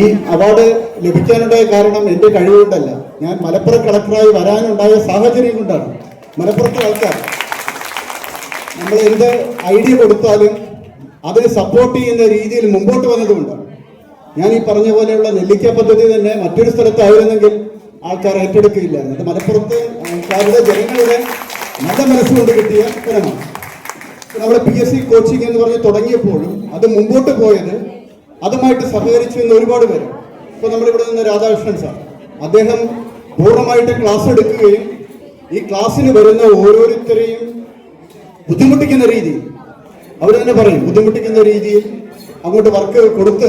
ഈ അവാർഡ് ലഭിക്കാനുണ്ടായ കാരണം എന്റെ കഴിവുകൊണ്ടല്ല. ഞാൻ മലപ്പുറം കളക്ടറായി വരാനുണ്ടായ സാഹചര്യം കൊണ്ടാണ്. മലപ്പുറത്തെ ആൾക്കാർ. നമ്മൾ എന്ത് ഐഡിയ കൊടുത്താലും അതിനെ സപ്പോർട്ട് ചെയ്യുന്ന രീതിയിൽ മുമ്പോട്ട് വന്നതുകൊണ്ടാണ്. ഞാൻ ഈ പറഞ്ഞ പോലെയുള്ള നെല്ലിക്ക പദ്ധതി തന്നെ മറ്റൊരു സ്ഥലത്തായിരുന്നെങ്കിൽ ആൾക്കാർ ഏറ്റെടുക്കില്ല. അത് മലപ്പുറത്തെ ആൾക്കാരുടെ ജനങ്ങളുടെ നല്ല മനസ്സുകൊണ്ട് കിട്ടിയ ഫലമാണ് നമ്മുടെ പി എസ് സി കോച്ചിങ് എന്ന് പറഞ്ഞ് തുടങ്ങിയപ്പോഴും അത് മുമ്പോട്ട് പോയത് അതുമായിട്ട് സഹകരിച്ചു എന്ന് ഒരുപാട് പേര്. ഇപ്പൊ നമ്മളിവിടെ നിന്ന് രാധാകൃഷ്ണൻ സാർ. അദ്ദേഹം പൂർണമായിട്ട് ക്ലാസ് എടുക്കുകയും ഈ ക്ലാസ്സിന് വരുന്ന ഓരോരുത്തരെയും ബുദ്ധിമുട്ടിക്കുന്ന രീതിയിൽ അവർ തന്നെ പറയും ബുദ്ധിമുട്ടിക്കുന്ന രീതിയിൽ അങ്ങോട്ട് വർക്ക് കൊടുത്ത്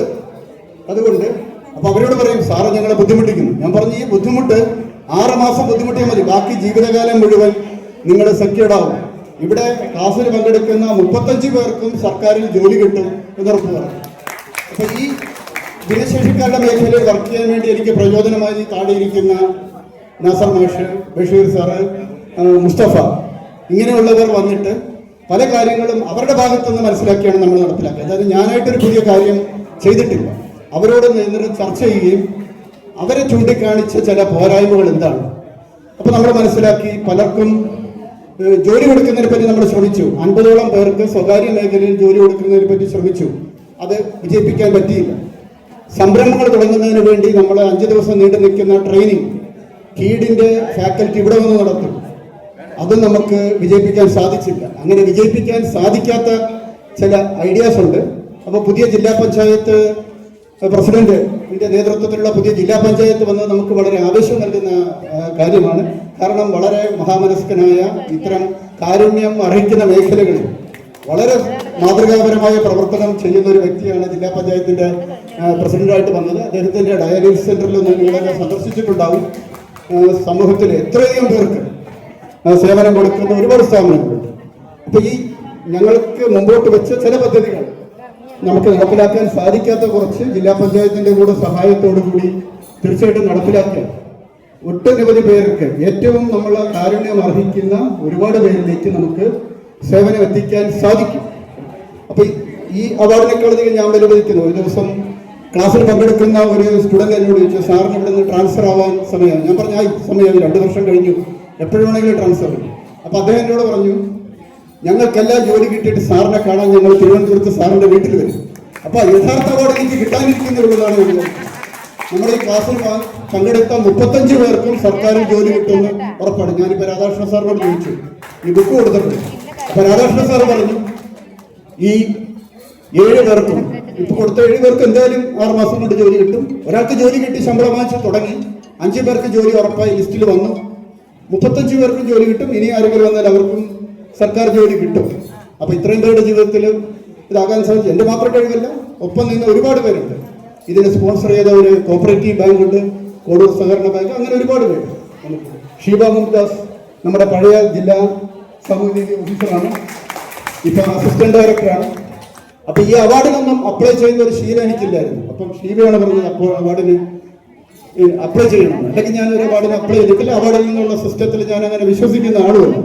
അതുകൊണ്ട് അപ്പൊ അവരോട് പറയും സാറ് ഞങ്ങളെ ബുദ്ധിമുട്ടിക്കുന്നു. ഞാൻ പറഞ്ഞു ഈ ബുദ്ധിമുട്ട് ആറ് മാസം ബുദ്ധിമുട്ടിയാൽ മതി. ബാക്കി ജീവിതകാലം മുഴുവൻ നിങ്ങളുടെ സഖ്യടാവും ഇവിടെ ക്ലാസ്സിൽ പങ്കെടുക്കുന്ന മുപ്പത്തഞ്ച് പേർക്കും സർക്കാരിൽ ജോലി കിട്ടും എന്നുറപ്പ് പറയും. ഈ ഭിന്നശേഷിക്കാരുടെ മേഖലയിൽ വർക്ക് ചെയ്യാൻ വേണ്ടി എനിക്ക് പ്രചോദനമായി താടിയിരിക്കുന്ന നസർ മാഷ് ബഷീർ സാറ് മുസ്തഫ. ഇങ്ങനെയുള്ളവർ വന്നിട്ട് പല കാര്യങ്ങളും അവരുടെ ഭാഗത്തുനിന്ന് മനസ്സിലാക്കിയാണ് നമ്മൾ നടപ്പിലാക്കുക അതായത് ഞാനായിട്ടൊരു പുതിയ കാര്യം ചെയ്തിട്ടില്ല. അവരോട് നിന്നൊരു ചർച്ച ചെയ്യുകയും അവരെ ചൂണ്ടിക്കാണിച്ച ചില പോരായ്മകൾ എന്താണ്? അപ്പോൾ നമ്മൾ മനസ്സിലാക്കി പലർക്കും ജോലി കൊടുക്കുന്നതിനെ പറ്റി നമ്മൾ ശ്രമിച്ചു. അൻപതോളം പേർക്ക് സ്വകാര്യ മേഖലയിൽ ജോലി കൊടുക്കുന്നതിനെ പറ്റി ശ്രമിച്ചു. അത് വിജയിപ്പിക്കാൻ പറ്റിയില്ല. സംരംഭങ്ങൾ തുടങ്ങുന്നതിന് വേണ്ടി നമ്മൾ അഞ്ച് ദിവസം നീണ്ടു നിൽക്കുന്ന ട്രെയിനിങ് കീഡിന്റെ ഫാക്കൽറ്റി ഇവിടെ വന്ന് നടത്തും. അതും നമുക്ക് വിജയിപ്പിക്കാൻ സാധിച്ചില്ല. അങ്ങനെ വിജയിപ്പിക്കാൻ സാധിക്കാത്ത ചില ഐഡിയാസ് ഉണ്ട്. അപ്പോൾ പുതിയ ജില്ലാ പഞ്ചായത്ത് പ്രസിഡന്റ് നേതൃത്വത്തിലുള്ള പുതിയ ജില്ലാ പഞ്ചായത്ത് വന്നത് നമുക്ക് വളരെ ആവേശം നൽകുന്ന കാര്യമാണ്. കാരണം വളരെ മഹാമനസ്കനായ ഇത്തരം കാരുണ്യം അർഹിക്കുന്ന മേഖലകളിൽ വളരെ മാതൃകാപരമായ പ്രവർത്തനം ചെയ്യുന്ന ഒരു വ്യക്തിയാണ് ജില്ലാ പഞ്ചായത്തിന്റെ പ്രസിഡന്റായിട്ട് വന്നത്. അദ്ദേഹത്തിന്റെ ഡയാലിസിസ് സെന്ററിൽ നിങ്ങളെ സന്ദർശിച്ചിട്ടുണ്ടാവും. സമൂഹത്തിൽ എത്രയും പേർക്ക് സേവനം കൊടുക്കുന്ന ഒരുപാട് സ്ഥാപനങ്ങളുണ്ട്. അപ്പൊ ഈ ഞങ്ങൾക്ക് മുമ്പോട്ട് വെച്ച ചില പദ്ധതികൾ നമുക്ക് നടപ്പിലാക്കാൻ സാധിക്കാത്ത കുറച്ച് ജില്ലാ പഞ്ചായത്തിന്റെ കൂടെ സഹായത്തോടു കൂടി തീർച്ചയായിട്ടും നടപ്പിലാക്കാൻ ഒട്ടനവധി പേർക്ക് ഏറ്റവും നമ്മൾ കാരുണ്യം അർഹിക്കുന്ന ഒരുപാട് പേരിലേക്ക് നമുക്ക് സേവനം എത്തിക്കാൻ സാധിക്കും. അപ്പൊ ഈ- ഈ അവാർഡിനേക്കാളധികം ഞാൻ വിലമതിക്കുന്നു. ഒരു ദിവസം ക്ലാസ്സിൽ പങ്കെടുക്കുന്ന ഒരു സ്റ്റുഡന്റ് എന്നോട് ചോദിച്ചു സാറിന് ഇവിടെ നിന്ന് ട്രാൻസ്ഫർ ആവാൻ സമയം ഞാൻ പറഞ്ഞു ആ സമയം രണ്ടു വർഷം കഴിഞ്ഞു. എപ്പോഴും വേണമെങ്കിലും ട്രാൻസ്ഫർ അപ്പൊ അദ്ദേഹം എന്നോട് പറഞ്ഞു ഞങ്ങൾക്കെല്ലാം ജോലി കിട്ടിയിട്ട് സാറിനെ കാണാൻ ഞങ്ങൾ തിരുവനന്തപുരത്ത് സാറിന്റെ വീട്ടിൽ വരും. അപ്പൊ യഥാർത്ഥ അവാർഡ് എനിക്ക് കിട്ടാനിരിക്കുന്നുള്ളതാണ് നമ്മുടെ ഈ ക്ലാസ്സിൽ പങ്കെടുത്ത മുപ്പത്തഞ്ച് പേർക്കും സർക്കാരിൽ ജോലി കിട്ടുമെന്ന് ഉറപ്പാണ്. ഞാനിപ്പോ രാധാകൃഷ്ണ സാറിനോട് ചോദിച്ചു. ഈ ബുക്ക് കൊടുത്തിട്ടുണ്ട്. അപ്പൊ സാറ് പറഞ്ഞു ഈ ഏഴ് പേർക്കും ഇപ്പൊ കൊടുത്ത ഏഴ് പേർക്ക് എന്തായാലും ആറ് മാസം കൊണ്ട് ജോലി കിട്ടും. ഒരാൾക്ക് ജോലി കിട്ടി ശമ്പളം വാങ്ങിച്ച് തുടങ്ങി. അഞ്ചു പേർക്ക് ജോലി ഉറപ്പായി ലിസ്റ്റിൽ വന്നു. മുപ്പത്തഞ്ച് പേർക്കും ജോലി കിട്ടും. ഇനി ആരെങ്കിലും വന്നാൽ അവർക്കും സർക്കാർ ജോലി കിട്ടും. അപ്പൊ ഇത്രയും പേരുടെ ജീവിതത്തിൽ ഇതാകാൻ സാധിച്ചു. എന്റെ മാത്രം കഴിവില്ല ഒപ്പം നിന്ന് ഒരുപാട് പേരുണ്ട്. ഇതിനെ സ്പോൺസർ ചെയ്ത ഒരു കോപ്പറേറ്റീവ് ബാങ്ക് ഉണ്ട് കോടൂർ സഹകരണ ബാങ്ക്. അങ്ങനെ ഒരുപാട് പേര്. നമുക്ക് ഷീബ മുംതാസ് നമ്മുടെ പഴയ ജില്ലാ സാമൂഹിക ഓഫീസറാണ് ഇപ്പം അസിസ്റ്റന്റ് ഡയറക്ടറാണ് അപ്പൊ ഈ അവാർഡിനൊന്നും അപ്ലൈ ചെയ്യുന്ന ഒരു ശീലം എനിക്കില്ലായിരുന്നു. അപ്പം ഷീബയാണ് പറഞ്ഞത് അപ്പോൾ അവാർഡിന് അപ്ലൈ ചെയ്യണം. അല്ലെങ്കിൽ ഞാൻ ഒരു അവാർഡിന് അപ്ലൈ ചെയ്തിട്ടില്ല. അവാർഡിൽ നിന്നുള്ള സിസ്റ്റത്തിൽ ഞാൻ അങ്ങനെ വിശ്വസിക്കുന്ന ആളുമല്ല.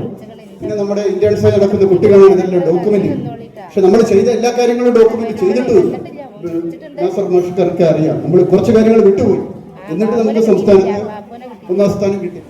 പിന്നെ നമ്മുടെ ഇന്ത്യൻസ് നടക്കുന്ന കുട്ടികളാണ് ഇതെല്ലാം ഡോക്യുമെന്റ് പക്ഷെ നമ്മൾ ചെയ്ത എല്ലാ കാര്യങ്ങളും ഡോക്യുമെന്റ് ചെയ്തിട്ടുമില്ല നാസർ അറിയാം. നമ്മൾ കുറച്ച് കാര്യങ്ങൾ വിട്ടുപോയി. എന്നിട്ട് നമുക്ക് സംസ്ഥാനത്ത് ഒന്നാം സ്ഥാനം കിട്ടി.